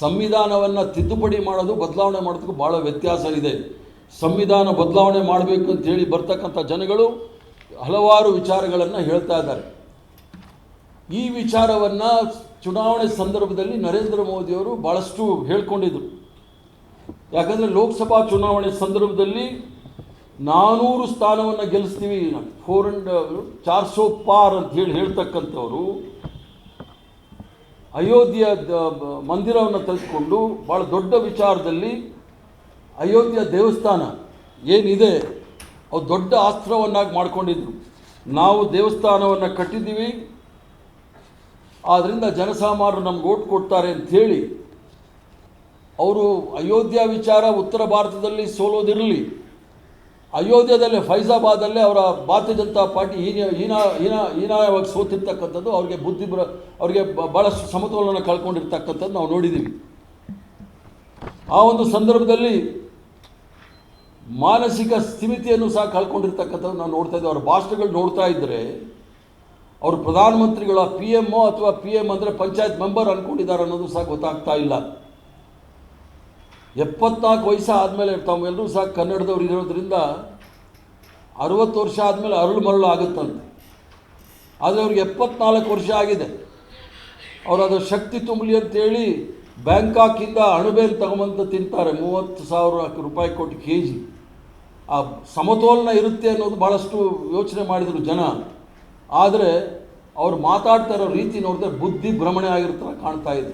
ಸಂವಿಧಾನವನ್ನು ತಿದ್ದುಪಡಿ ಮಾಡೋದು, ಬದಲಾವಣೆ ಮಾಡೋದಕ್ಕೂ ಭಾಳ ವ್ಯತ್ಯಾಸ ಇದೆ. ಸಂವಿಧಾನ ಬದಲಾವಣೆ ಮಾಡಬೇಕು ಅಂತೇಳಿ ಬರ್ತಕ್ಕಂಥ ಜನಗಳು ಹಲವಾರು ವಿಚಾರಗಳನ್ನು ಹೇಳ್ತಾ ಇದ್ದಾರೆ. ಈ ವಿಚಾರವನ್ನು ಚುನಾವಣೆ ಸಂದರ್ಭದಲ್ಲಿ ನರೇಂದ್ರ ಮೋದಿಯವರು ಭಾಳಷ್ಟು ಹೇಳ್ಕೊಂಡಿದ್ರು. ಯಾಕಂದರೆ ಲೋಕಸಭಾ ಚುನಾವಣೆ ಸಂದರ್ಭದಲ್ಲಿ ನಾನೂರು ಸ್ಥಾನವನ್ನು ಗೆಲ್ಲಿಸ್ತೀವಿ. ಫೋರ್ ಹಂಡ್ರೆ ಚಾರ್ ಸೋ ಪಾರ್ ಅಂತ ಹೇಳಿ ಹೇಳ್ತಕ್ಕಂಥವ್ರು ಬ- ಮಂದಿರವನ್ನು ತೆಗೆದುಕೊಂಡು ಭಾಳ ದೊಡ್ಡ ವಿಚಾರದಲ್ಲಿ ಅಯೋಧ್ಯೆ ದೇವಸ್ಥಾನ ಏನಿದೆ, ಅವು ದೊಡ್ಡ ಅಸ್ತ್ರವನ್ನಾಗಿ ಮಾಡಿಕೊಂಡಿದ್ರು. ನಾವು ದೇವಸ್ಥಾನವನ್ನು ಕಟ್ಟಿದ್ದೀವಿ ಆದ್ದರಿಂದ ಜನಸಾಮಾನ್ಯರು ನಮ್ಗೆ ಓಟ್ ಕೊಡ್ತಾರೆ ಅಂಥೇಳಿ ಅವರು ಅಯೋಧ್ಯ ವಿಚಾರ ಉತ್ತರ ಭಾರತದಲ್ಲಿ ಸೋಲೋದಿರಲಿ. ಅಯೋಧ್ಯದಲ್ಲಿ ಫೈಜಾಬಾದಲ್ಲಿ ಅವರ ಭಾರತೀಯ ಜನತಾ ಪಾರ್ಟಿ ಹೀನ ಹೀನ ಹೀನ ಹೀನಾಯವಾಗಿ ಸೋತಿರ್ತಕ್ಕಂಥದ್ದು, ಅವ್ರಿಗೆ ಬುದ್ಧಿ ಬರ ಅವ್ರಿಗೆ ಭಾಳಷ್ಟು ಸಮತೋಲನ ಕಳ್ಕೊಂಡಿರ್ತಕ್ಕಂಥದ್ದು ನಾವು ನೋಡಿದ್ದೀವಿ. ಆ ಒಂದು ಸಂದರ್ಭದಲ್ಲಿ ಮಾನಸಿಕ ಸ್ಥಿಮಿತಿಯನ್ನು ಸಹ ಕಳ್ಕೊಂಡಿರ್ತಕ್ಕಂಥದ್ದು ನಾವು ನೋಡ್ತಾ ಇದ್ದೀವಿ. ಅವ್ರ ಭಾಷಣಗಳು ನೋಡ್ತಾ ಇದ್ದರೆ ಅವರು ಪ್ರಧಾನಮಂತ್ರಿಗಳ ಪಿ ಎಮ್ಮು ಅಥವಾ ಪಿ ಎಂ ಅಂದರೆ ಪಂಚಾಯತ್ ಮೆಂಬರ್ ಅಂದ್ಕೊಂಡಿದ್ದಾರೆ ಅನ್ನೋದು ಸಹ ಗೊತ್ತಾಗ್ತಾ ಇಲ್ಲ. ಎಪ್ಪತ್ನಾಲ್ಕು ವಯಸ್ಸು ಆದಮೇಲೆ ತಮ್ಮೆಲ್ಲರೂ ಸಹ ಕನ್ನಡದವ್ರು ಇರೋದ್ರಿಂದ ಅರುವತ್ತು ವರ್ಷ ಆದಮೇಲೆ ಅರಳು ಮರಳು ಆಗುತ್ತಂತೆ. ಆದರೆ ಅವ್ರಿಗೆ ಎಪ್ಪತ್ನಾಲ್ಕು ವರ್ಷ ಆಗಿದೆ. ಅವರು ಅದು ಶಕ್ತಿ ತುಂಬಲಿ ಅಂತೇಳಿ ಬ್ಯಾಂಕಾಕಿಂದ ಅಣುಬೇಲ್ ತಗೊಂಬಂತ ತಿಂತಾರೆ. ಮೂವತ್ತು ಸಾವಿರ ರೂಪಾಯಿ ಕೊಟ್ಟು ಕೆ ಜಿ ಆ ಸಮತೋಲನ ಇರುತ್ತೆ ಅನ್ನೋದು ಭಾಳಷ್ಟು ಯೋಚನೆ ಮಾಡಿದರು ಜನ. ಆದರೆ ಅವ್ರು ಮಾತಾಡ್ತಾ ಇರೋ ರೀತಿ ನೋಡಿದ್ರೆ ಬುದ್ಧಿ ಭ್ರಮಣೆ ಆಗಿರ್ತಾರೆ ಕಾಣ್ತಾ ಇದೆ.